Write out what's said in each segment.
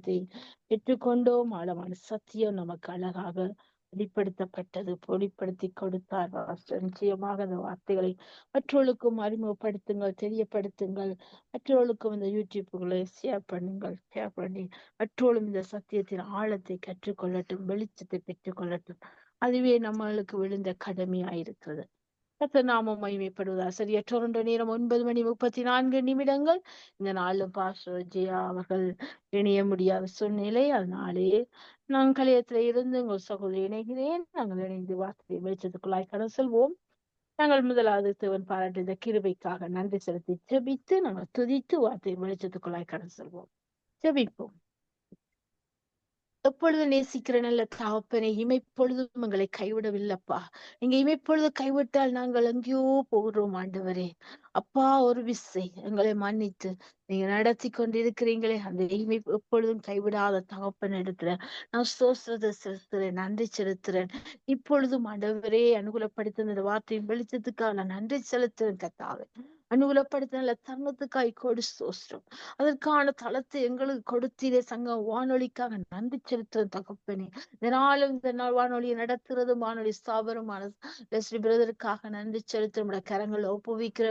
வெளிச்சத்தை பெற்றுக்கொண்டோம். ஆழமான சத்தியம் நமக்கு அழகாக வெளிப்படுத்தப்பட்டது. பொடிப்படுத்தி கொடுத்தார் நிச்சயமாக அந்த வார்த்தைகளை மற்றவர்களுக்கும் அறிமுகப்படுத்துங்கள் தெரியப்படுத்துங்கள். மற்றவர்களுக்கும் இந்த யூடியூப்புகளை ஷேர் பண்ணுங்கள் ஷேர் பண்ணி மற்றவர்களும் இந்த சத்தியத்தின் ஆழத்தை கற்றுக்கொள்ளட்டும் வெளிச்சத்தை பெற்றுக்கொள்ளட்டும். அதுவே நம்மளுக்கு விழுந்த கடமையாயிருக்கிறது. கர்த்தர் நாமம் மகிமைப்படுவதா சரியா நேரம் ஒன்பது மணி முப்பத்தி நான்கு நிமிடங்கள். இந்த நாளும் பாஸ்டர் ஜெயா அவர்கள் இணைய முடியாத சூழ்நிலை. அதனாலே நான் கலையத்துல இருந்து உங்கள் சகோதரி இணைகிறேன். நாங்கள் இணைந்து வார்த்தையை வெளிச்சத்துக்குள்ளாய் கடன் செல்வோம். நாங்கள் முதலாவது தேவன் பாராட்டு இந்த கிருபைக்காக நன்றி செலுத்தி ஜெபித்து நாங்கள் துதித்து வார்த்தை வெளிச்சத்துக்குள்ளாய் கடன் செல்வோம். ஜெபிப்போம். எப்பொழுது நேசிக்கிற நல்ல தகப்பனை? இமைப்பொழுதும் எங்களை கைவிடவில்லப்பா. நீங்க இமைப்பொழுது கைவிட்டால் நாங்கள் எங்கேயோ போகிறோம் ஆண்டவரே. அப்பா ஒரு விசை. எங்களை மன்னித்து. நீங்க நடத்தி கொண்டிருக்கிறீங்களே. அந்த இமை எப்பொழுதும் கைவிடாத தகப்பன் இடத்துல நான் சோசிரத செலுத்துறேன் நன்றி செலுத்துறேன். இப்பொழுதும் ஆண்டவரே அனுகூலப்படுத்த இந்த வார்த்தையின் வெளிச்சத்துக்காக நான் நன்றி செலுத்துறேன் கத்தாவே அனுகூலப்படுத்தின தருணத்துக்காய் கோடி சோஸ்ரம் அதற்கான தளத்தை எங்களுக்கு கொடுத்தீரே சங்கம் வானொலிக்காக நன்றி செலுத்தும் தகப்பனே. நாளும் இந்த நாள் வானொலியை நடத்துறது வானொலி ஸ்தாபனமான ஸ்ரீ பிரதருக்காக நன்றி செலுத்துற கரங்களை ஒப்புவிக்கிற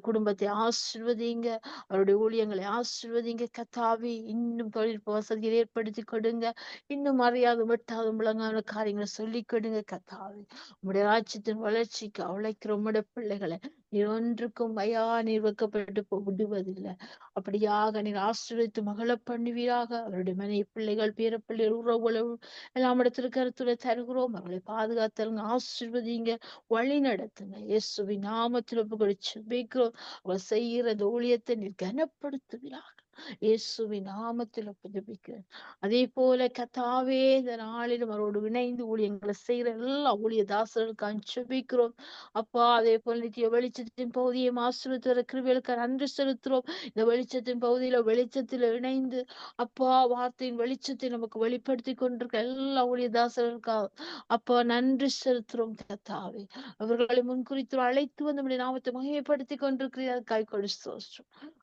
குடும்பத்தை ஆசிர்வதிங்க. அவருடைய ஊழியங்களை ஆசிர்வதிங்க. கத்தாவி இன்னும் தொழில் வசதியை ஏற்படுத்தி கொடுங்க. இன்னும் அறியாத வெட்டாத முழங்கான காரியங்களை சொல்லி கொடுங்க. கத்தாவி உங்களுடைய ராஜ்யத்தின் வளர்ச்சிக்கு அவழைக்கிற உம்முடைய பிள்ளைகளை. நீர் ஒன்றுக்கும் தாயா நீர் வைக்கப்பட்டு விடுவதில்லை. அப்படியாக நீர் ஆசீர்வதித்து மகள பண்ணுவீராக. அவருடைய மனைவி பிள்ளைகள் பேரப்பிள்ளைகள் பிள்ளைகள் எல்லாம் இடத்துல கருத்துல தருகிறோம். அவர்களை பாதுகாத்தலுங்க ஆசிர்வதிங்க வழி நடத்துங்க. இயேசுவின் நாமத்தில் ஒப்புக்கொடு செபிக்கிறோம் அவர் செய்கிற இந்த ஊழியத்தை நீர் கனப்படுத்துவீராக. இயேசுவின் நாமத்தில் புதுப்பிக்கிறேன். அதே போல கத்தாவே இந்த நாளிலும் அவரோடு இணைந்து ஊழியங்களை செய்யற எல்லா ஊழிய தாசர்களுக்கு ஜெபிக்கிறோம் அப்பா அதே போல நித்திய வெளிச்சத்தின் பகுதியை மாசுத்துற கிருவிகளுக்கு நன்றி செலுத்துறோம் இந்த வெளிச்சத்தின் பகுதியில வெளிச்சத்துல இணைந்து அப்பா வார்த்தையின் வெளிச்சத்தை நமக்கு வெளிப்படுத்தி கொண்டிருக்க எல்லா ஊழிய தாசர்களுக்காக அப்பா நன்றி செலுத்துறோம் கத்தாவே. அவர்களை முன்குறித்து அழைத்து வந்து நம்முடைய நாமத்தை மகிமைப்படுத்தி கொண்டிருக்கிறார். கை கொடுத்து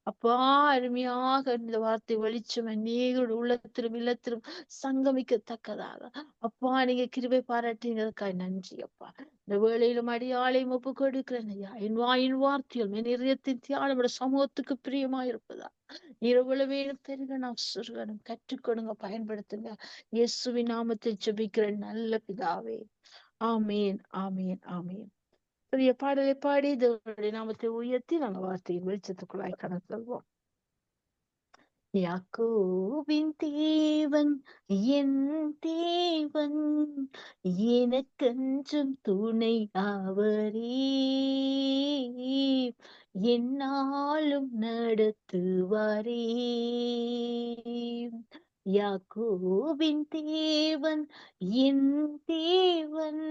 அப்பா அருமையாக இந்த வார்த்தை வெளிச்சம் அநேகருடைய உள்ளத்திலும் இல்லத்திலும் சங்கமிக்கத்தக்கதாக. அப்பா நீங்க கிருபை பாராட்டினதுக்காய் நன்றி அப்பா. இந்த வேளையிலும் அடியாளையும் ஒப்பு கொடுக்கிறேன் ஐயா. என் வாயின் வார்த்தையும் என் இதயத்தின் தியானம் சமூகத்துக்கு பிரியமா இருப்பதா இரவுளவேனும் பெருக நான் சுருகனும். கற்றுக்கொடுங்க பயன்படுத்துங்க. இயேசுவின் நாமத்தில் ஜெபிக்கிறேன் நல்ல பிதாவே. ஆமேன் ஆமேன் ஆமேன். பெரிய பாடலை பாடி தேவனுடைய நாமத்தை உயர்த்தி நாங்கள் வார்த்தையின் வெளிச்சத்துக்குள்ளாய் கடந்து செல்வோம். யாக்கோவின் தேவன் என் தேவன் எனக்கென்றும் துணை அவரே என்னாலும் நடத்துவாரே. யாக்கோவின் தேவன் என் தேவன்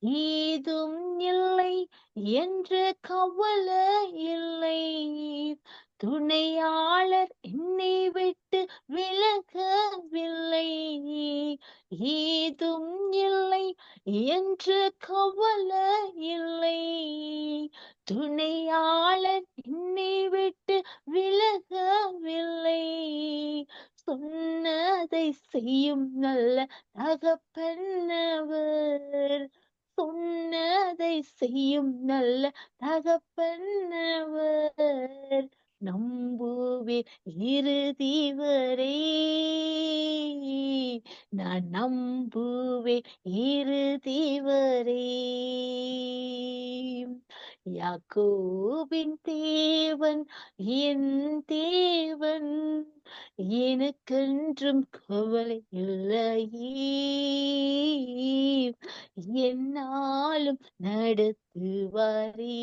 ஏதும் இல்லை என்ற கவலை இல்லை. துணையாளர் என்னை விட்டு விலகவில்லை. ஏதும் இல்லை என்று கவலை இல்லை. துணையாளர் என்னை விட்டு விலகவில்லை. சொன்னதை செய்யும் நல்ல தகப்பன்னவர் சொன்னதை செய்யும் நல்ல தகப்பன்னவர் நம்புவேன் இறுதி வரே. நான் நம்புவேன் இறுதி வரே. யாக்கோவின் தேவன் என் தேவன் எனக்கென்றும் கவலை இல்லையே. என்னாலும் நடத்துவாரே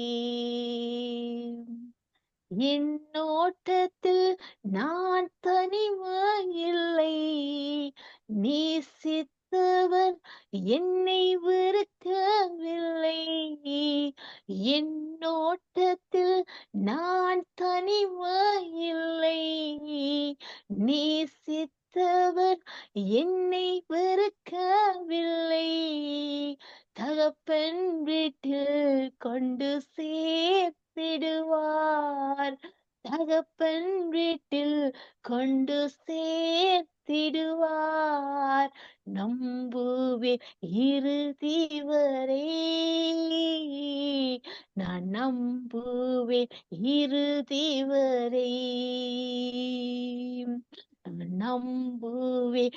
என்னோட்டத்தில் நான் தனிமையில்லை நேசித்தவர் என்னை வெறுக்கவில்லை. என்னோட்டத்தில் நான் தனிமையில்லை நேசித்தவர் என்னை வெறுக்கவில்லை. தகப்பன் வீட்டில் கொண்டு சேர்த்திடுவார். தகப்பன் வீட்டில் கொண்டு சேர்த்திடுவார். நம்புவே இறுதி வரை நான் நம்புவேன் இறுதி வரை நம்புவே நம்புவேன்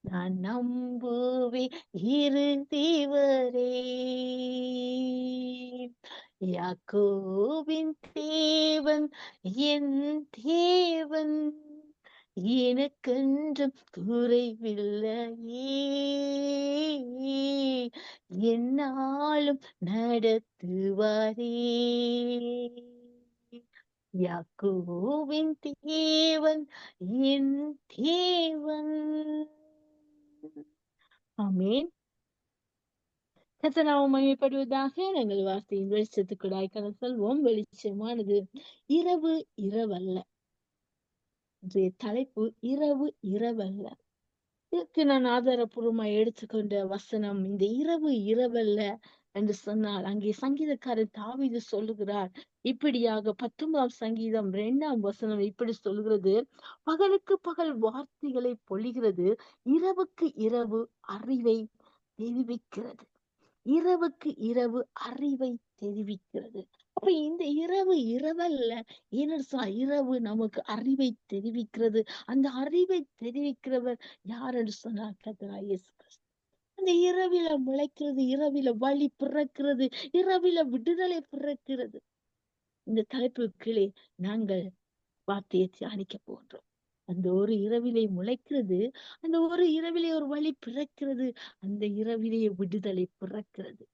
நான் நம்புவே இறுதி யாக்கோவின் தேவன் என் தேவன் எனக்கென்றும் குறைவில்லையே. என்னாலும் நடத்துவாரே. யாக்கோவின் தேவன் என் தேவன். ஆமேன். கத்தனாவும் மகிழ்படுவதாக நாங்கள் வார்த்தையின் வெளிச்சத்துக்குடாய் கடல் செல்வோம் வெளிச்சமானது இரவு இரவல்ல. இன்றைய தலைப்பு இரவு இரவல்ல. இதுக்கு நான் ஆதாரபூர்வமா எடுத்துக்கொண்ட வசனம் இந்த இரவு இரவல்ல என்று சொன்னார். அங்கே சங்கீதக்காரர் தாவிது சொல்லுகிறார் இப்படியாக பத்தொன்பதாம் சங்கீதம் இரண்டாம் வசனம் இப்படி சொல்கிறது பகலுக்கு பகல் வார்த்தைகளை பொழிகிறது இரவுக்கு இரவு அறிவை தெரிவிக்கிறது. இரவுக்கு இரவு அறிவை தெரிவிக்கிறது. அப்ப இந்த இரவு இரவல்ல ஏன்னா இரவு நமக்கு அறிவை தெரிவிக்கிறது. அந்த அறிவை தெரிவிக்கிறவர் யார் என்று சொன்னார் கத்தரா அந்த இரவில முளைக்கிறது இரவில வழி பிறக்கிறது இரவில விடுதலை பிறக்கிறது. இந்த தலைப்பு கீழே நாங்கள் வார்த்தையை தியானிக்க போன்றோம் அந்த ஒரு இரவிலே முளைக்கிறது அந்த ஒரு இரவிலே ஒரு வழி பிறக்கிறது அந்த இரவிலே விடுதலை பிறக்கிறது.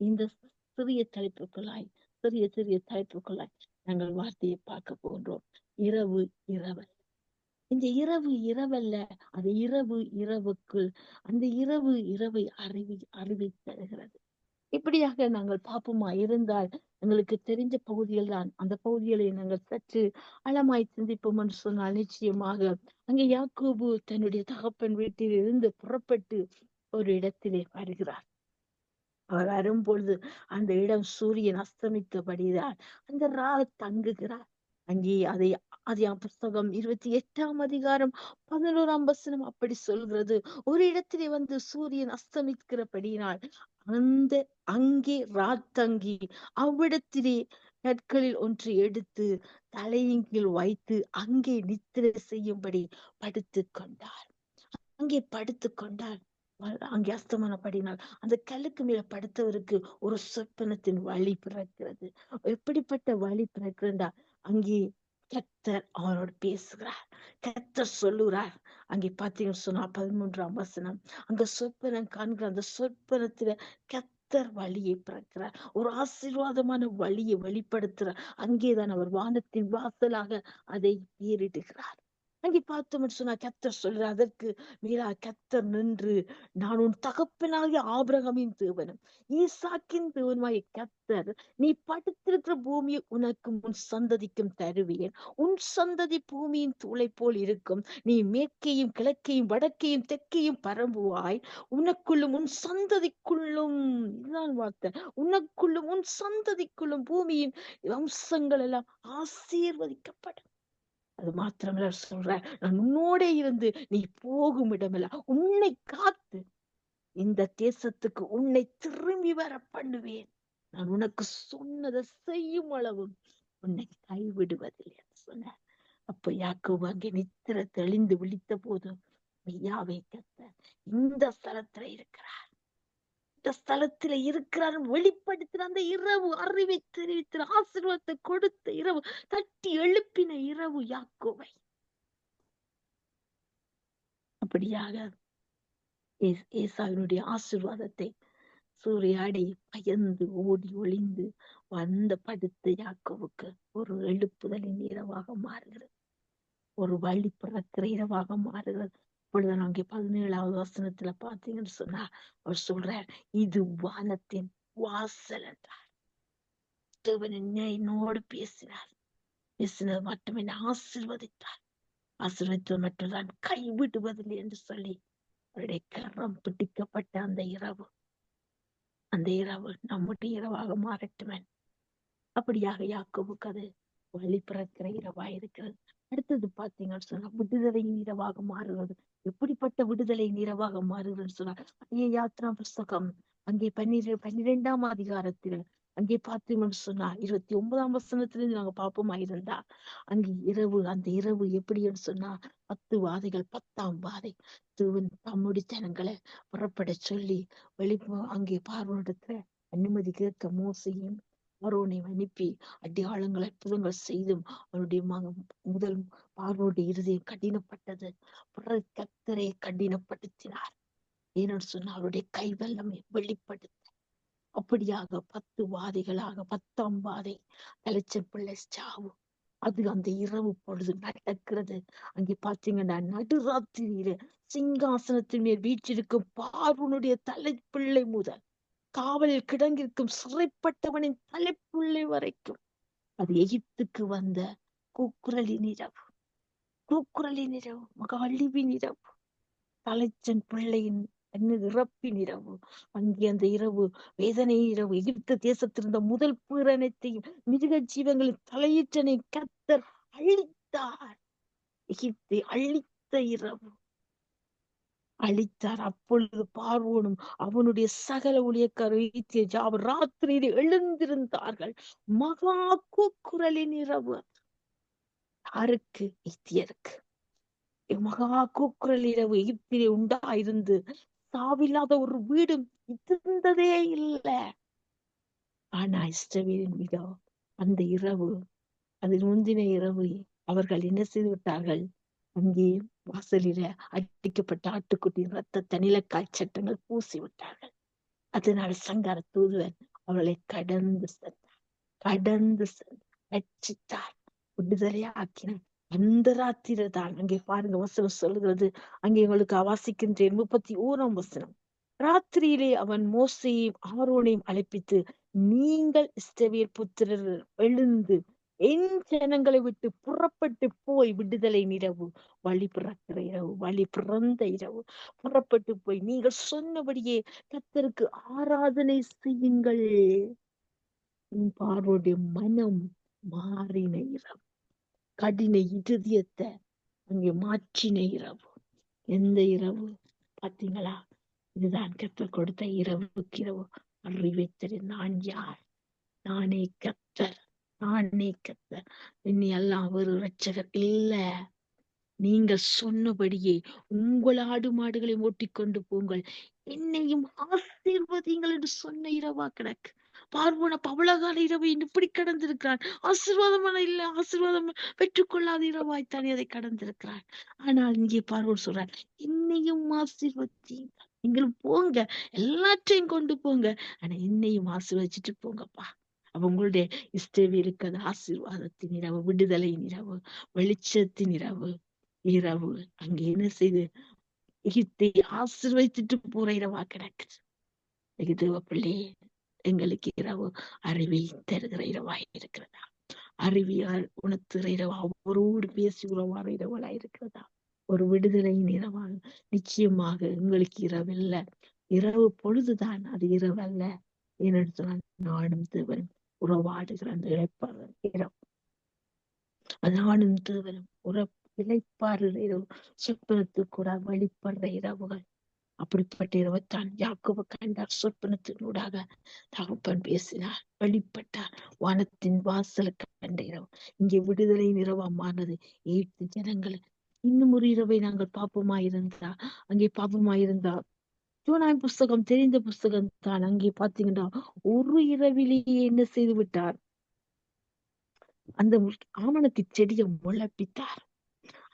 இந்த சிறிய தலைப்புக்குள்ளாய் சிறிய சிறிய தலைப்புக்குள்ளாய் நாங்கள் வார்த்தையை பார்க்க போன்றோம் இரவு இரவல். இந்த இரவு இரவல்ல அது இரவு இரவுக்குள் அந்த இரவு இரவை அறிவி அறிவி தருகிறது. இப்படியாக நாங்கள் பாப்போமா? இருந்தால் எங்களுக்கு தெரிஞ்ச பகுதிகள் தான் அந்த பகுதிகளை நாங்கள் சற்று அளமாய் சிந்திப்போம் என்று சொன்னால் நிச்சயமாக அங்கே யாக்கோபு தன்னுடைய தகப்பன் வீட்டில் இருந்து புறப்பட்டு ஒரு இடத்திலே வருகிறார். அவர் வரும்பொழுது அந்த இடம் சூரியன் அஸ்தமித்தபடிதான் அந்த ரா தங்குகிறார். அங்கே அதை அது புஸ்தகம் இருபத்தி எட்டாம் அதிகாரம் பதினோராம் வசனம் அப்படி சொல்கிறது. ஒரு இடத்திலே வந்து சூரியன் அஸ்தமிக்கிறபடியினால் அந்த அங்கே ராத்தங்கி அவ்விடத்திலே கற்களில் ஒன்று எடுத்து தலையின் வைத்து அங்கே நித்திரை செய்யும்படி படுத்து கொண்டார். அங்கே படுத்து கொண்டார். அங்கே அஸ்தமனப்படினால் அந்த கல்லுக்கு மேல படுத்தவருக்கு ஒரு சொப்பனத்தின் வழி பிறக்கிறது. எப்படிப்பட்ட வழி பிறக்கிறதா? அங்கே கத்தர் அவரோட பேசுகிறார். கத்தர் சொல்லுகிறார். அங்கே பாத்தீங்கன்னு சொன்னா பதிமூன்றாம் வசனம். அங்க சொற்பனம் காண்கிற அந்த சொப்பனத்துல கத்தர் வழியை பிறக்கிறார். ஒரு ஆசீர்வாதமான வழியை வெளிப்படுத்துறார் அங்கேதான் அவர் வானத்தின் வாசலாக அதை பேரிடுகிறார் அங்கே பார்த்தோம்னு சொன்னா கத்தர் சொல்ற அதற்கு மேலா கத்தர் நின்று நான் உன் தகப்பனாகிய ஆபிரகமின் தேவனும் ஈசாக்கின் தேவனுமாய் கத்தர் நீ படுத்திருக்கிற பூமியை உனக்கும் உன் சந்ததிக்கும் தருவேன். உன் சந்ததி பூமியின் தூளை போல் இருக்கும். நீ மேற்கையும் கிழக்கையும் வடக்கையும் தெற்கையும் பரம்புவாய். உனக்குள்ளும் உன் சந்ததிக்குள்ளும் இதுதான் வார்த்தை. உனக்குள்ளும் உன் சந்ததிக்குள்ளும் பூமியின் வம்சங்கள் எல்லாம் ஆசீர்வதிக்கப்படும். அது மாத்திரமல்ல சொல்ற நான் உன்னோட இருந்து நீ போகும் இடமெல்லாம் உன்னை காத்து இந்த தேசத்துக்கு உன்னை திரும்பி வர பண்ணுவேன். நான் உனக்கு சொன்னதை செய்யும் அளவும் உன்னை கைவிடுவதில்லை சொன்ன அப்ப யாக்கோபு அங்கே நித்திர தெளிந்து விழித்த போது மெய்யாவை கத்த இந்த ஸ்தலத்துல இருக்கிறார். இந்த ஸ்தலத்துல இருக்கிறார். வெளிப்படுத்தின அந்த இரவு அறிவை தெரிவித்த ஆசீர்வாதத்தை கொடுத்த இரவு தட்டி எழுப்பின இரவு யாக்கோவை அப்படியாக ஏசாவினுடைய ஆசீர்வாதத்தை சூறையாடி பயந்து ஓடி ஒளிந்து வந்த படுத்த யாக்கோவுக்கு ஒரு எழுப்புதலின் இரவாக மாறுகிறது. ஒரு வழி பிறக்கிற இரவாக மாறுகிறது. இப்பொழுது அங்கே பதினேழாவது வசனத்துல பாத்தீங்கன்னு சொன்னா அவர் சொல்றார் இது வானத்தின் வாசல் என்றார் தேவன் என்னோடு பேசினார். பேசினது மட்டும் என்ன ஆசிர்வதித்தார். ஆசிர்வதித்தது மட்டும்தான் கைவிடுவதில்லை என்று சொல்லி அவருடைய கரம் பிடிக்கப்பட்ட அந்த இரவு. அந்த இரவு நம்முடைய இரவாக மாறட்டுமே அப்படியாக யாக்கோவுக்கு அது வழி பிறக்கிற இரவா இருக்கிறது அடுத்தது பாத்தீங்கன்னு சொன்னா விடுதலையின் இரவாக மாறுகிறது எப்படிப்பட்ட விடுதலை நிறவாக மாறுகிறதுன்னு சொன்னா ஐய யாத்ரா புஸ்தகம் அங்கே பன்னிரெ பன்னிரெண்டாம் அதிகாரத்தில் அங்கே பார்த்தீங்கன்னு சொன்னா இருபத்தி ஒன்பதாம் வசனத்திலிருந்து நாங்க பாப்போமா இருந்தா அங்கே இரவு அந்த இரவு எப்படின்னு சொன்னா பத்து வாதைகள் பத்தாம் வாதை. தூவன் தம்முடைய ஜனங்களை புறப்பட சொல்லி வெளி அங்கே பார்வையிடத்துல அனுமதி கேட்க மோசையும் பார்வோனை அனுப்பி அடையாளங்கள் அற்புதங்கள் செய்தும் அவருடைய முதல் பார்வோடைய இருதயம் கடினப்பட்டது. பிறகு கத்தரை கடினப்படுத்தினார். ஏன்னு சொன்னா அவருடைய கைவல்லமை வெளிப்படுத்த அப்படியாக பத்து வாதைகளாக பத்தாம் வாதை தலைச்சர் பிள்ளை சாவு. அது அந்த இரவு பொழுது நடக்கிறது. அங்கே பாத்தீங்கன்னா நடுராத்திரியில சிங்காசனத்தின் மேல் வீற்றிருக்கும் பார்வனுடைய தலைப்பிள்ளை முதல் காவலில் கிடங்கிருக்கும் சிறைப்பட்டவனின் தலைப்புள்ளி வரைக்கும் அது எகிப்துக்கு வந்த கூக்குரலின் இரவு கூக்குரலின் இரவு மக அழிவின் இரவு தலைச்சன் பிள்ளையின் இறப்பின் இரவு அங்கே அந்த இரவு வேதனை இரவு. எகிப்து தேசத்திலிருந்த முதல் பூரணத்தையும் மிருக ஜீவங்களின் தலையீற்றனை கத்தர் அழித்தார். எகிப்தை அழித்த இரவு. அழித்தார். அப்பொழுது பார்வோனும் அவனுடைய சகல ஊழியக்காரர் அவர் ராத்திரியில் எழுந்திருந்தார்கள். மகா கூக்குரலின் இரவு. யாருக்கு? எத்தியருக்கு மகா கூக்குரல் இரவு எகிப்திலே உண்டாயிருந்து சாவில்லாத ஒரு வீடும் இருந்ததே இல்லை. ஆனா இஷ்டவீரின் மீதோ அந்த இரவு அதில் முந்தின இரவு அவர்கள் என்ன செய்து விட்டார்கள் அங்கே வாசலில அடிக்கப்பட்ட ஆட்டுக்குட்டியின் ரத்த தனில சட்டங்கள் பூசி விட்டார்கள். அதனால் சங்கார தூதுவன் அவளை கடந்து சென்றார். கடந்து ரட்சித்தார். விடுதலை ஆக்கினார் அந்த ராத்திர தான். அங்கே பாருங்க வசனம் சொல்லுகிறது. அங்கே உங்களுக்கு அவாசிக்கின்றேன் முப்பத்தி ஓராம் வசனம். ராத்திரியிலே அவன் மோசையும் ஆரோனையும் அழைப்பித்து நீங்கள் இஸ்டவியல் புத்திரர் எழுந்து என் ஜனங்களை விட்டு புறப்பட்டு போய் விடுதலை நிறவு வழி பிறக்கிற இரவு வழி பிறந்த இரவு. புறப்பட்டு போய் நீங்கள் சொன்னபடியே கத்தருக்கு ஆராதனை செய்யுங்கள். பார்வோடைய மனம் மாறின இரவு. கடின இருதயத்தை அங்கே மாற்றின இரவு. எந்த இரவு? பாத்தீங்களா? இதுதான் கத்தர் கொடுத்த இரவுக்கு இரவு. அறிவை நான் யார் நானே கத்தர். நானே இனி எல்லாம் ஒரு ரட்சகர் இல்ல. நீங்க சொன்னபடியே உங்கள் ஆடு மாடுகளை ஓட்டிக்கொண்டு போங்கள். என்னையும் ஆசீர்வதிங்கள் என்று சொன்ன இரவா கிடக்கு பார்வோன பவளகால இரவு இப்படி கடந்திருக்கிறான். ஆசீர்வாதமான இல்ல ஆசீர்வாதம் பெற்றுக்கொள்ளாத இரவாய்த்தானே அதை கடந்திருக்கிறான். ஆனால் இங்கே பார்வோன் சொல்றான் என்னையும் ஆசீர்வதி நீங்களும் போங்க எல்லாற்றையும் கொண்டு போங்க. ஆனா என்னையும் ஆசீர்வதிச்சுட்டு போங்கப்பா. அவங்களுடைய இஷ்டவே ஆசீர்வாதத்தின் இரவு விடுதலையின் இரவு வெளிச்சத்தின் இரவு. இரவு அங்க என்ன செய்து? எகித்தை ஆசீர்வதிச்சுட்டு போற இரவா கிடக்குது. தேவ பிள்ளையே எங்களுக்கு இரவு அறிவை தருகிற இரவாய் இருக்கிறதா? அறிவியால் உணர்த்துகிற இரவா? அவரோடு பேசி உறவாட இரவலா இருக்கிறதா? ஒரு விடுதலையின் இரவாக நிச்சயமாக எங்களுக்கு இரவில்ல. இரவு பொழுதுதான் அது இரவல்ல. ஏன்னு நானும் தேவன் உறவாடுகிற அந்த இழைப்பாளர் இரவு நானும் தேவனும் உற இரவு சொப்பனத்துக்கு கூட வழிபடுற இரவுகள். அப்படிப்பட்ட இரவத்தான் யாக்கோப கண்டார். சொற்பனத்தினூடாக தகப்பன் பேசினார். வெளிப்பட்டார். வானத்தின் வாசல கண்ட இரவு. இங்கே விடுதலை நிறவமானது ஏற்று ஜனங்கள். இன்னும் ஒரு இரவை நாங்கள் பாப்போமா இருந்தா அங்கே பாப்பமாயிருந்தா யோனாய் புஸ்தகம் தெரிந்த புஸ்தகம் தான். அங்கே பாத்தீங்கன்னா ஒரு இரவிலேயே என்ன செய்து விட்டார்? அந்த ஆமணத்து செடியை முளைப்பித்தார்.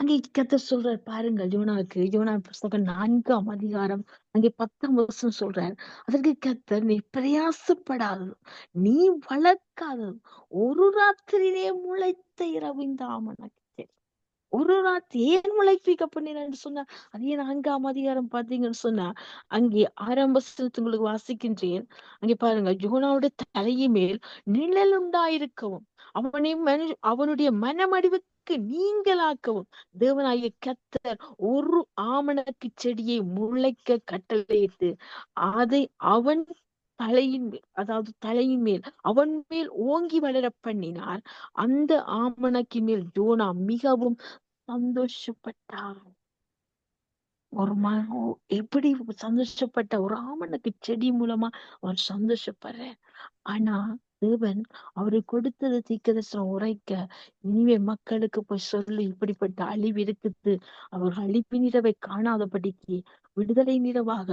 அங்கே கத்த சொல்றார் பாருங்கள் யோனாவுக்கு யோனா புஸ்தகம் நான்காம் அதிகாரம் அங்கே பத்தாம் வருஷம் சொல்றார் அதற்கு கத்த நீ பிரயாசப்படாது நீ வளர்க்காதது ஒரு ராத்திரியிலே முளைத்த இரவு இந்த ஆமணம் ஒரு நாள் ஏன் முளைப்பிக்க பண்ணினு சொன்னா? அதே நான்காம் அதிகாரம் பாத்தீங்கன்னு சொன்னா அங்கே ஆரம்ப உங்களுக்கு வாசிக்கின்றேன். அங்கே பாருங்க ஜோனாவுடைய தலையை மேல் நிழல் உண்டாயிருக்கவும் அவனை மனு அவனுடைய மனமடிவுக்கு நீங்களாக்கவும் தேவனாய கத்தர் ஒரு ஆமணக்கு செடியை முளைக்க கட்டளையிட்டு அதை அவன் தலையின் மேல் அதாவது தலையின் மேல் அவன் மேல் ஓங்கி வளர பண்ணினார். அந்த ஆமணக்கின் மேல் ஜோனா மிகவும் சந்தோஷப்பட்டான். ஒரு மரம் எப்படி சந்தோஷப்பட்ட ஒரு ஆமணக்கு செடி மூலமா அவர் சந்தோஷப்படுறேன்? ஆனா தேவன் அவரு கொடுத்தது தீர்க்கதரிசனம் உரைக்க இனிமே மக்களுக்கு போய் சொல்லு இப்படிப்பட்ட அழிவு இருக்குது. அவர் அழிப்பு நிறவை காணாதபடிக்கு விடுதலை நிறவாக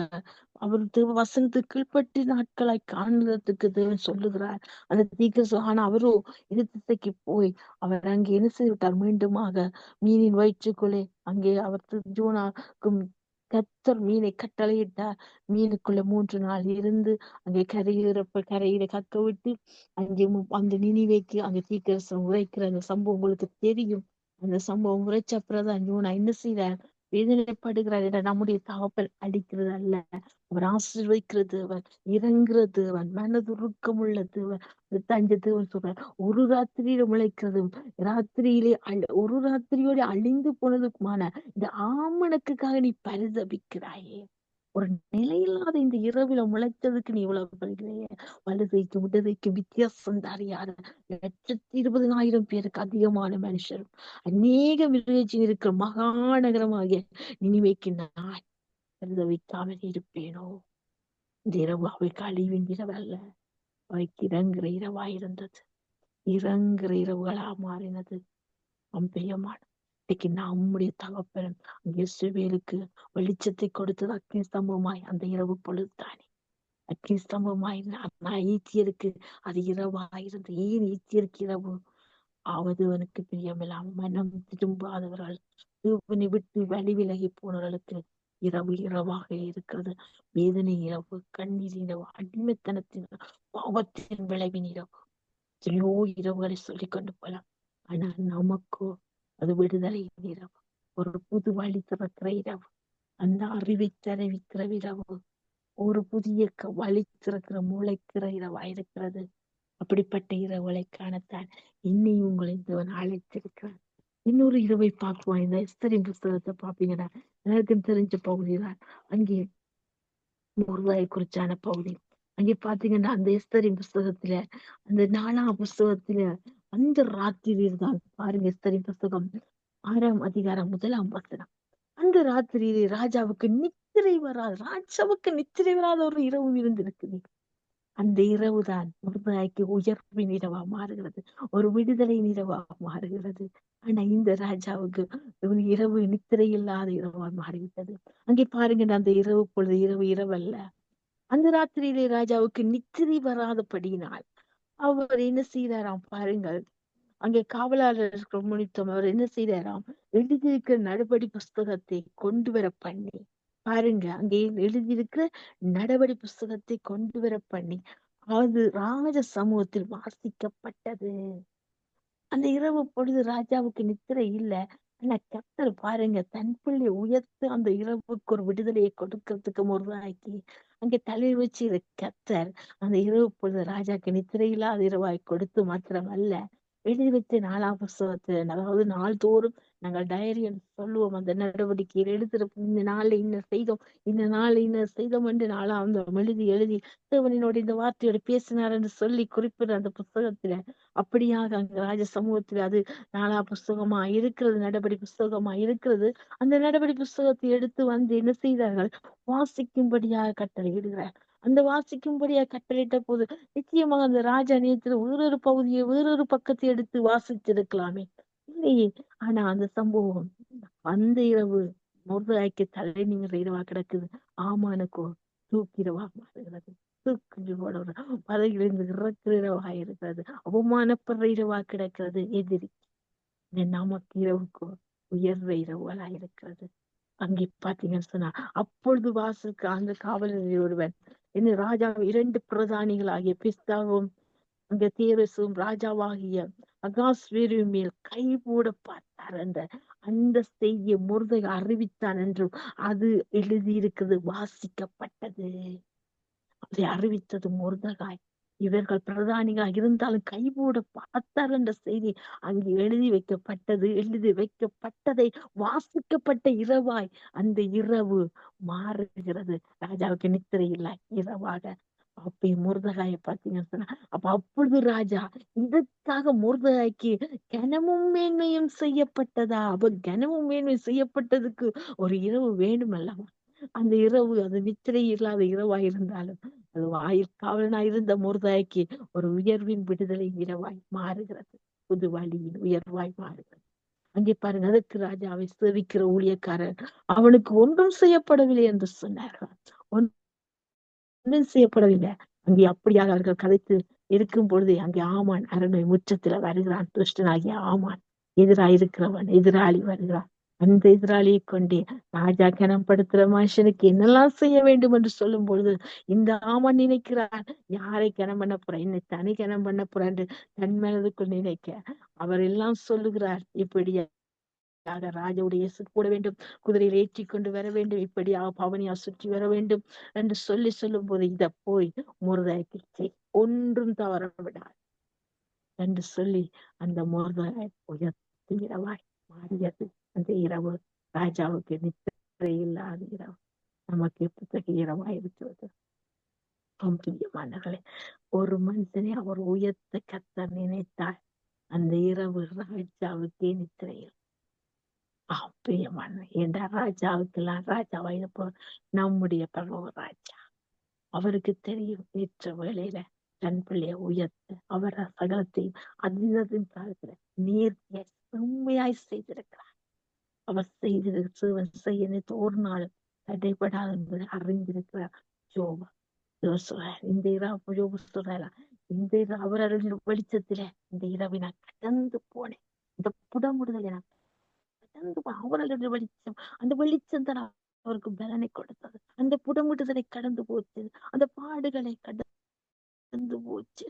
அவர் வசனத்துக்கு கீழ்பட்டு நாட்களாய் காணுறதுக்கு தேவன் சொல்லுகிறார். அந்த தீர்க்க ஆனா அவரோ எதிர் திசைக்கு போய் அவர் அங்கே என்ன செய்து விட்டார் மீண்டுமாக மீனின் வயிற்றுக்குள்ளே அங்கே அவர் ஜூனாக்கும் கத்தர் மீனை கட்டளையிட்டார். மீனுக்குள்ள மூன்று நாள் இருந்து அங்கே கரையிறப்ப கரையில கக்க விட்டு அங்கே அந்த நினைவைக்கு அங்க தீக்கரசம் உரைக்கிற அந்த சம்பவம் உங்களுக்கு தெரியும். அந்த சம்பவம் உரைச்ச அப்புறம்தான் யோனா என்ன செய்யறார் வேதனைப்படுகிறார் என்ற நம்முடைய தகப்பல் அடிக்கிறது அல்ல. அவர் ஆசீர்வதிக்கிறது தேவன் இறங்குறது அவன் மனதுருக்கம் உள்ள தேவன் தஞ்ச தேவன் சொல்றார் ஒரு ராத்திரியில முளைக்கிறதும் ராத்திரியிலே ஒரு ராத்திரியோட அழிந்து போனதுக்குமான இந்த ஆமணக்குக்காக நீ பரிதபிக்கிறாயே. ஒரு நிலையில்லாத இந்த இரவில முளைச்சதுக்கு நீ இவ்வளவு படுகிறாயே வலதைக்கும் இடதைக்கும் வித்தியாசம் அறியாத லட்சத்தி இருபதனாயிரம் பேருக்கு அதிகமான மனுஷரும் அநேக விருச்சி இருக்கிற மகாநகரமாகிய நினைவைக்கு நான் வைக்காமல் இருப்பேனோ? இந்த இரவு அவைக்கு அழிவின் இரவல்ல. அவைக்கு இறங்குற இரவாயிருந்தது. இறங்குற இரவுகளா மாறினது. அம்பிரியமான இன்னைக்கு நம்முடைய தகப்பன் இயேசுவேலுக்கு வெளிச்சத்தை கொடுத்தது அக்னி ஸ்தம்பமாய் அந்த இரவு பொழுதுதானே. அக்னி ஸ்தம்பமாய் நான் ஈத்தியருக்கு அது இரவாயிருந்த ஏன் ஈத்தியருக்கு இரவு? ஆவதுவனுக்கு பிரியமில்லாம் மனம் திரும்பாதவர்கள் தேவனை விட்டு வழி விலகி போனவர்களுக்கு இரவு இரவாக இருக்கிறது. வேதனை இரவு கண்ணீர் இரவு அடிமைத்தனத்தின் பாவத்தின் விளைவின் இரவு. எத்தனையோ இரவுகளை சொல்லிக் கொண்டு போலாம். ஆனா நமக்கோ அது விடுதலை இரவு ஒரு புது வழி திறக்கிற இரவு அந்த அறிவை தெரிவிக்கிற இரவு ஒரு புதிய க- வழி திறக்கிற முளைக்கிற இரவா இருக்கிறது. அப்படிப்பட்ட இரவுகளை காணத்தான் இன்னையும் உங்களை தேவன் அழைத்திருக்கிறார். இன்னொரு இரவை பார்க்குவோம் இந்த எஸ்தரின் புஸ்தகத்தை பார்ப்பீங்கன்னா எல்லாருக்கும் தெரிஞ்ச பகுதிதான். அங்கே முருகாயை குறிச்சான பகுதி. அங்கே பாத்தீங்கன்னா அந்த எஸ்தரின் புஸ்தகத்துல அந்த நாலாம் புஸ்தகத்துல அந்த ராத்திரியில் தான் பாருங்க எஸ்தரின் புஸ்தகம் ஆறாம் அதிகாரம் முதலாம் வசனம். அந்த ராத்திரியிலே ராஜாவுக்கு நித்திரை வராது ராஜாவுக்கு நித்திரை வராத ஒரு இரவு இருந்திருக்குது அந்த இரவுதான் முருதாய்க்கு உயர்வின் இரவா மாறுகிறது ஒரு விடுதலை இரவா மாறுகிறது. ஆனா இந்த ராஜாவுக்கு இரவு நித்திரை இல்லாத இரவா மாறிவிட்டது. அங்கே பாருங்க அந்த இரவு பொழுது இரவு இரவல்ல. அந்த ராத்திரியிலே ராஜாவுக்கு நித்திரை வராதபடியினால் அவர் என்ன செய்தாராம் பாருங்கள். அங்கே காவலாளர் முனித்தம் அவர் என்ன செய்தாராம்? எழுதியிருக்கிற நடபடி புஸ்தகத்தை கொண்டு வர பண்ணி. பாருங்க அங்கே எழுதியிருக்கிற நடவடி புஸ்தகத்தை கொண்டு வர பண்ணி. அது ராஜ சமூகத்தில் வாசிக்கப்பட்டது. அந்த இரவு பொழுது ராஜாவுக்கு நித்திரை இல்ல. ஆனா கத்தர் பாருங்க தன் பிள்ளை உயர்த்து அந்த இரவுக்கு ஒரு விடுதலையை கொடுக்கறதுக்கு முருகாக்கி அங்கே தலை வச்சு கத்தர் அந்த இரவு பொழுது ராஜாக்கு நித்திரையில்லாத இரவாய் கொடுத்து மாத்திரம் அல்ல எழுதி வச்ச நாலாம் புஸ்தகத்துல அதாவது நாள்தோறும் நாங்கள் டயரி சொல்லுவோம் அந்த நடவடிக்கையில் எழுதுற இந்த நாள் இன்ன செய்தோம்? இந்த நாள் இன்ன செய்தோம் என்று நாளா அந்த எழுதி எழுதி தேவனினோட இந்த வார்த்தையோட பேசினார் என்று சொல்லி குறிப்பிட அந்த புஸ்தகத்துல அப்படியாக அங்க ராஜ சமூகத்துல அது நாளா புஸ்தகமா இருக்கிறது நடபடி புஸ்தகமா இருக்கிறது. அந்த நடபடி புஸ்தகத்தை எடுத்து வந்து என்ன செய்தார்கள்? வாசிக்கும்படியாக கட்டளையிடுகிறார் அந்த வாசிக்கும்படியா கட்டளையிட்ட போது நிச்சயமாக அந்த ராஜா நேரத்துல வேறொரு பகுதியை வேறொரு பக்கத்தை எடுத்து வாசிச்சிருக்கலாமே இல்லையே ஆனா அந்த சம்பவம் அந்த இரவு முருகாய்க்கு தலை நீங்கிற இரவா கிடக்குது. ஆமானுக்கோ தூக்கிரவா மாறுகிறது. தூக்கியோட பதவியிலிருந்து இறக்குற இரவா இருக்கிறது. அவமானப்படுற இரவா கிடக்கிறது. எதிரி. நமக்கு இரவுக்கோ உயர்ற இரவுகளா இருக்கிறது. அங்கே பாத்தீங்கன்னு சொன்னா அப்பொழுது வாசலுக்கு அந்த காவலர் ஒருவன் என்ன ராஜா இரண்டு பிரதானிகள் ஆகிய பிஸ்தாவும் அங்க தேரசும் ராஜாவாகிய அகாஸ்வேரு மேல் கை போட பார்த்தார் என்ற அந்த செய்தியை முருதை அறிவித்தான் என்றும் அது எழுதியிருக்கிறது வாசிக்கப்பட்டது. அதை அறிவித்தது முருதகாய் இவர்கள் பிரதானிகளாக இருந்தாலும் கைபோட பார்த்தார் என்ற செய்தி அங்கு எழுதி வைக்கப்பட்டது எழுதி வைக்கப்பட்டதை வாசிக்கப்பட்ட இரவாய் அந்த இரவு மாறுகிறது. ராஜாவுக்கு நித்திரை இல்லை இரவாக அப்ப முருதகாய பாத்தீங்கன்னு சொன்னா அப்ப அப்பொழுது ராஜா இதற்காக முருதகாய்க்கு கனமும் மேன்மையும் செய்யப்பட்டதா? அப்ப கனமும் மேன்மை செய்யப்பட்டதுக்கு ஒரு இரவு வேண்டும் அல்லவா அந்த இரவு அது நித்திரை இல்லாத இரவா இருந்தாலும் அது வாயில் காவலனா இருந்த முருதாய்க்கு ஒரு உயர்வின் விடுதலை இரவாய் மாறுகிறது. புது வழியின் உயர்வாய் மாறுகிறது. அங்கே பாருங்க அதற்கு ராஜாவை சேவிக்கிற ஊழியக்காரர் அவனுக்கு ஒன்றும் செய்யப்படவில்லை என்று சொன்னார்கள். ஒன்றும் செய்யப்படவில்லை. அங்கே அப்படியாக அவர்கள் கதைத்து இருக்கும் பொழுது அங்கே ஆமான் அரண்மை முற்றத்துல வருகிறான் துஷ்டனாகிய ஆமான். எதிராயிருக்கிறவன் எதிராளி வருகிறான். அந்த எதிராளியை கொண்டே ராஜா கனப்படுத்துற மனுஷனுக்கு என்னெல்லாம் செய்ய வேண்டும் என்று சொல்லும் பொழுது இந்த ஆமன் நினைக்கிறார். யாரை கனம் பண்ண போற? என்னை தனி கனம் பண்ண போறான்னு என்று தன் மனதுக்குள் நினைக்க அவர் எல்லாம் சொல்லுகிறார். இப்படியாக ராஜாவுடைய கூட வேண்டும். குதிரையில் ஏற்றி கொண்டு வர வேண்டும். இப்படியாக பவனியா சுற்றி வர வேண்டும் என்று சொல்லி சொல்லும் போது இத போய் முருதாய்க்கு ஒன்றும் தவற விடாது என்று சொல்லி அந்த முருதாய் உயர்த்துகிறவாய். மாறியது அந்த இரவு. ராஜாவுக்கு நித்திரை இல்லாத இரவு. நமக்கு புத்தக இரவாய் இருக்கிறது? பிரியமானவர்களே ஒரு மனுஷனை அவர் உயர்த்த கத்த நினைத்தார் அந்த இரவு ராஜாவுக்கே நித்திரையில் பிரியமான ஏண்டா ராஜாவுக்கெல்லாம் ராஜாவாயிருப்போம் நம்முடைய பரவ ராஜா. அவருக்கு தெரியும் ஏற்ற வேளையில தன் பிள்ளைய உயர்த்த அவர் சகலத்தையும் அதிதத்தின் காலத்துல நேர்த்திய செம்மையாய் செய்திருக்கிறார். அவர் செய்திருக்க செய்ய ஒரு நாள் தடைபடாது என்பதை அறிந்திருக்கிறார் ஜோபா இந்த இரவு ஜோபு சொல்றலாம் இந்த இரவு அவரவர்கள் வெளிச்சத்துல இந்த இரவை நான் கடந்து போனேன். இந்த புடமுடுதலை நான் கடந்து அவரவர்கள் வெளிச்சம். அந்த வெளிச்சம் தான் அவருக்கு பலனை கொடுத்தது. அந்த புடமுட்டுதலை கடந்து போச்சு. அந்த பாடுகளை கடந்து போச்சு.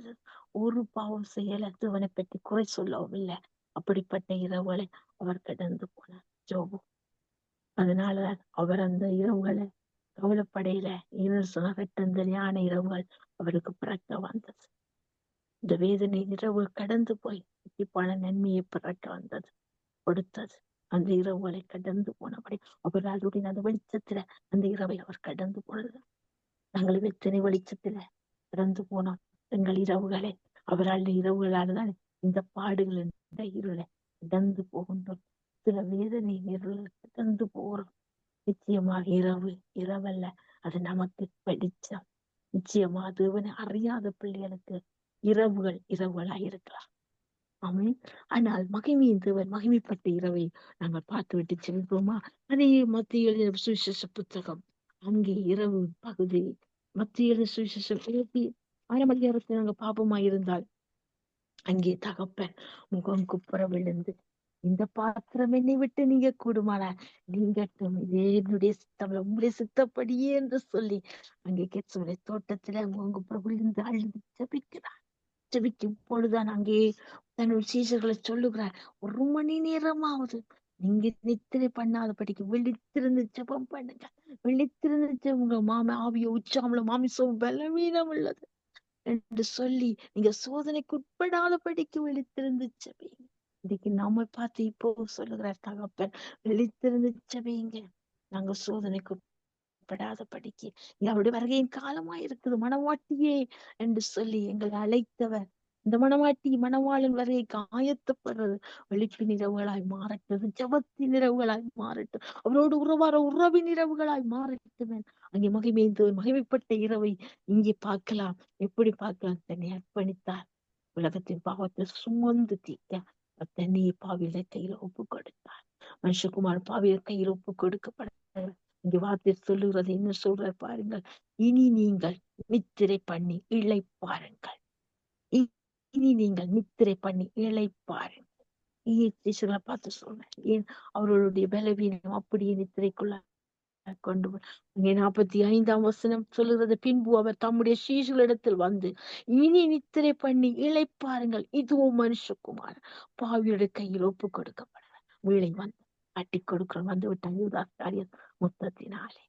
ஒரு பாவம் செய்யல தேவனை பற்றி குறை சொல்லவும் இல்லை. அப்படிப்பட்ட இரவுகளை அவர் கடந்து போனார். ஜோபு. அதனால அவர் அந்த இரவுகளை கவலைப்படையில. இன்னொரு சொன்னகட்ட ஞான இரவுகள் அவருக்கு பிறக்க வந்தது. இந்த வேதனை இரவு கடந்து போய் கண்டிப்பான நன்மையை பிறக்க வந்தது. கொடுத்தது. அந்த இரவுகளை கடந்து போனபடி அவர் அந்த வெளிச்சத்துல அந்த இரவை அவர் கடந்து போனது. நாங்கள் வெத்தனை வெளிச்சத்துல கடந்து போனோம் எங்கள் இரவுகளை அவரால் இரவுகளால் தான் இந்த பாடுகள் இந்த இருளை கடந்து போகின்றோம். சில வேதனை இருளை கடந்து போறோம் நிச்சயமாக இரவு இரவல்ல அது நமக்கு படிச்சம் நிச்சயமா தேவனை அறியாத பிள்ளைகளுக்கு இரவுகள் இரவுகளா இருக்கலாம். ஆனால் மகிமையின் தேவன் மகிமைப்பட்ட இரவை நாங்கள் பார்த்து விட்டு செல்வோமா அதே மத்திய எழுதின சுவிசேஷ புத்தகம். அங்கே இரவு பகுதி. மத்திய எழுதின சுவிசேஷம் எழுதி ஆயிரம் அதிகாரத்தை நாங்கள் பாப்பமா இருந்தால்? அங்கே தகப்பன் முகம் குப்புற விழுந்து இந்த பாத்திரம் என்னை விட்டு நீங்க கூடுமானா நீங்கட்டும் இதே என்னுடைய சித்தம் உங்களுடைய சித்தப்படியே என்று சொல்லி அங்கே கெச்சுடைய தோட்டத்துல முகம் குப்புற விழுந்து அழுது ஜபிக்கிறார். ஜபிக்கும் இப்பொழுதுதான் அங்கே தன்னுடைய சீசர்களை சொல்லுகிறார். ஒரு மணி நேரமாவது நீங்க நித்திரை பண்ணாதபடிக்கு விழித்திருந்து ஜபம் பண்ணுங்க. விழித்திருந்து உங்க மாம ஆவிய உச்சாமல மாமிசம் பலவீனம் உள்ளது என்று சொல்லி நீங்க சோதனைக்கு உட்படாதபடிக்கு விழித்திருந்து ஜபிங்க இன்னைக்கு நாம பார்த்து இப்போ சொல்லுகிறார் தகப்பன் விழித்திருந்து ஜபிங்க நாங்க சோதனைக்கு படாத படிக்கு. அவருடைய வருகையின் காலமா இருக்குது. மனவாட்டியே என்று சொல்லி எங்களை அழைத்தவர். இந்த மனவாட்டி மணவாளன் வரையை காயத்தப்படுறது. வெளிப்பு நிறவுகளாய் மாறட்டும். ஜபத்தின் நிறவுகளாய் மாறட்டும். அவரோடு உறவார உறவி நிறவுகளாய் மாறட்டும். அங்கே மகிமைந்து மகிமைப்பட்ட இரவை இங்கே பார்க்கலாம். எப்படி பார்க்கலாம்? தன்னை அர்ப்பணித்தார். உலகத்தின் பாவத்தை சுமந்து தீக்க தன்னையை பாவியில கையில ஒப்பு கொடுத்தார். மனுஷகுமார் பாவியில கையில ஒப்பு கொடுக்கப்பட இங்க வார்த்தை சொல்லுகிறது என்ன சொல்ற பாருங்கள். இனி நீங்கள் நித்திரை பண்ணி இழை பாருங்கள் இனி நீங்கள் நித்திரை பண்ணி இழை பாருங்கள் பார்த்து சொன்னேன் ஏன்? அவர்களுடைய பலவீனம் அப்படியே நித்திரைக்குள்ள கொண்டு அங்கே நாற்பத்தி ஐந்தாம் வசனம் சொல்லுகிறது. பின்பு அவர் தம்முடைய சீசுகளிடத்தில் வந்து இனி நித்திரை பண்ணி இழைப்பாருங்கள் இதுவும் மனுஷகுமார் பாவியோட கையில் ஒப்பு கொடுக்கப்பட வீழை வந்து காட்டி கொடுக்க வந்து விட்டாங்க யூதாஸ்தாரியர் முத்தத்தினாலே.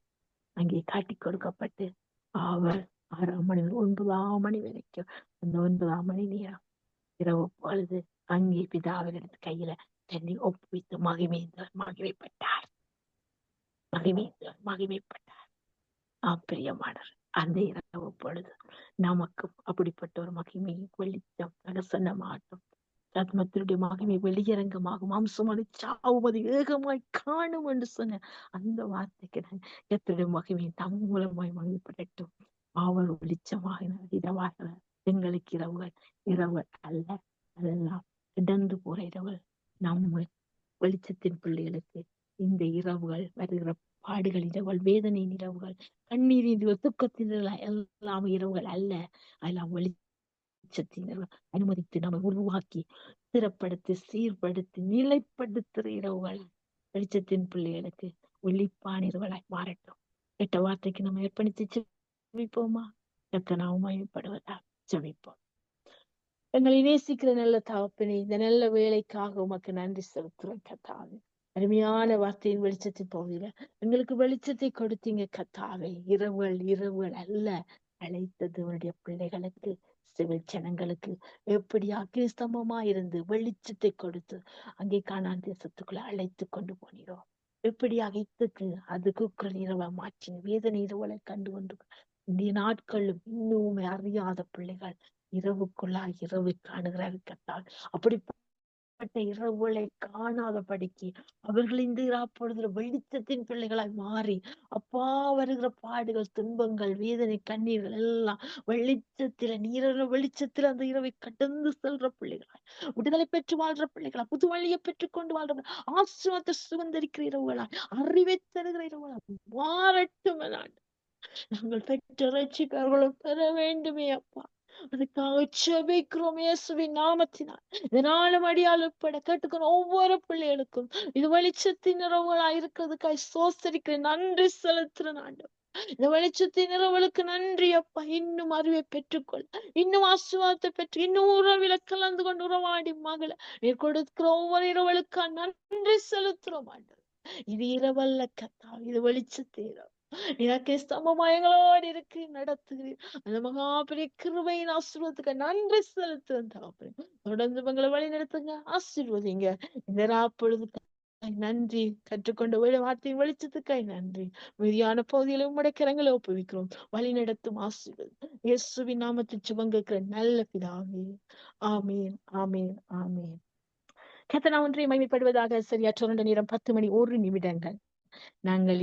அங்கே காட்டி கொடுக்கப்பட்டு அவர் ஆறாம் மணி ஒன்பதாம் மணி வரைக்கும். அந்த ஒன்பதாம் மணி நேரம் இரவு பொழுது அங்கே பிதாவிலிருந்து கையில தண்ணி ஒப்புவித்து மகிமைந்தார் மகிமைப்பட்டார். மகிமைந்தார் மகிமைப்பட்டார். ஆப்பிரியமானார் அந்த இரவு பொழுது நமக்கும் அப்படிப்பட்ட ஒரு மகிமையை வெளிச்சம் பிரசன்னமாட்டும் ஆத்மத்தினுடைய மகிமை வெளியரங்கமாகும். மாம்சமான சாவுமதி ஏகமாய் காணும் என்று சொன்ன அந்த வார்த்தைக்கு நான் எத்தனுடைய மகிமை தம் மூலமாய் மகிழ்படட்டும் அவர் வெளிச்சமாக இரவாக எங்களுக்கு இரவுகள் இரவுகள் அல்ல அதெல்லாம் இடந்து போற இரவுகள். நம்ம வெளிச்சத்தின் பிள்ளைகளுக்கு இந்த இரவுகள் வருகிற பாடுகள் இரவுகள் வேதனையின் இரவுகள் கண்ணீரின் துக்கத்தின் எல்லாம் இரவுகள் அல்ல. அதெல்லாம் வெளி இரவு அனுமதித்து நம்மை உருவாக்கி ஸ்திரப்படுத்தி சீர்படுத்தி நிலைப்படுத்துகிற இரவுகள் வெளிச்சத்தின் பிள்ளைகளுக்கு ஒளிப்பான மாறட்டும். கெட்ட வார்த்தைக்கு நம்ம ஏற்பணித்து ஜெபிப்போமா எத்தனாவும் மயப்படுவதா ஜெபிப்போம் எங்களை நேசிக்கிற நல்ல தகப்பனே இந்த நல்ல வேலைக்காக உமக்கு நன்றி செலுத்துறோம் கத்தாவே அருமையான வார்த்தையின் வெளிச்சத்தின் பகுதியில எங்களுக்கு வெளிச்சத்தை கொடுத்தீங்க கத்தாவே இரவுகள் இரவுகள் அல்ல அழைத்தது உன்னுடைய பிள்ளைகளுக்கு. ஜனங்களுக்கு எப்படி அக்னிஸ்தம்பமா இருந்து வெளிச்சத்தை கொடுத்து அங்கே காணான் தேசத்துக்குள்ள அழைத்து கொண்டு போனீரோ? எப்படி அகைத்துக்கு அது குக்கர இரவை மாற்றி வேதனை இரவலை கண்டு கொண்டு இந்த நாட்களும் இன்னுமே அறியாத பிள்ளைகள் இரவுக்குள்ளாய் இரவு காணுகிறார்கள் கத்தால் அப்படிப்பட்ட இரவுகளை காணாதபடிக்கு அவர்கள் இந்த இராப்பொழுதுல வெளிச்சத்தின் பிள்ளைகளாய் மாறி அப்பா வருகிற பாடுகள் துன்பங்கள் வேதனை கண்ணீர்கள் எல்லாம் வெளிச்சத்தில நீர வெளிச்சத்துல அந்த இரவை கடந்து செல்ற பிள்ளைகளாய். விடுதலை பெற்று வாழ்ற பிள்ளைகளா புது வழியை பெற்றுக் கொண்டு வாழ்ற ஆசிரமத்தை சுதந்திரிக்கிற இரவுகளாய் அறிவை தருகிற இரவுகளாய் மாறட்டும் நாங்கள் பெற்ற ரட்சிக்கர்களும் பெற வேண்டுமே அப்பா. அதுக்காக செபிக்கிறோம் இயேசுவின் நாமத்தினால். இதனால மடியால் உட்பட கேட்டுக்கணும் ஒவ்வொரு பிள்ளைகளுக்கும் இது வெளிச்சத்தின் நிறவுகளா இருக்கிறதுக்காய் சோசரிக்கிறேன். நன்றி செலுத்துறேன் ஆண்டு இந்த வெளிச்சத்தின் நிறவுகளுக்கு நன்றி அப்பா. இன்னும் அறிவை பெற்றுக்கொள். இன்னும் ஆசுவாதத்தை பெற்று இன்னும் உறவில கலந்து கொண்டு உறவாடி மகள. நீர் கொடுக்கிற ஒவ்வொரு இரவலுக்கா நன்றி செலுத்துறோம் ஆண்டு இது இரவல்ல கத்தா. இது வெளிச்சத்து இரவு. எனக்கு ஸ்தம்பமாயங்களோடு இருக்கு நடத்துகிறீர். அந்த மகாபெரிய கிருபையின் ஆசீர்வாதத்துக்கு நன்றி செலுத்துவேன் தகப்பனே. தொடர்ந்து உங்களை வழி நடத்துங்க ஆசீர்வதிங்க. இந்த ராப்பொழுது நன்றி. கற்றுக்கொண்ட வழி வார்த்தையின் வெளிச்சத்துக்காய் நன்றி. மீதியான பகுதியில உம்முடைய கரங்களை ஒப்புவிக்கிறோம். வழி நடத்தும் ஆசீர்வாதம். இயேசுவின் நாமத்தை சுமங்குகிற நல்ல பிதாவே. ஆமீன் ஆமீன் ஆமீன். கத்தனா ஒன்றை மகிமைப்படுவதாக சரியா சொன்ன நேரம் பத்து மணி ஒரு நிமிடங்கள். நாங்கள்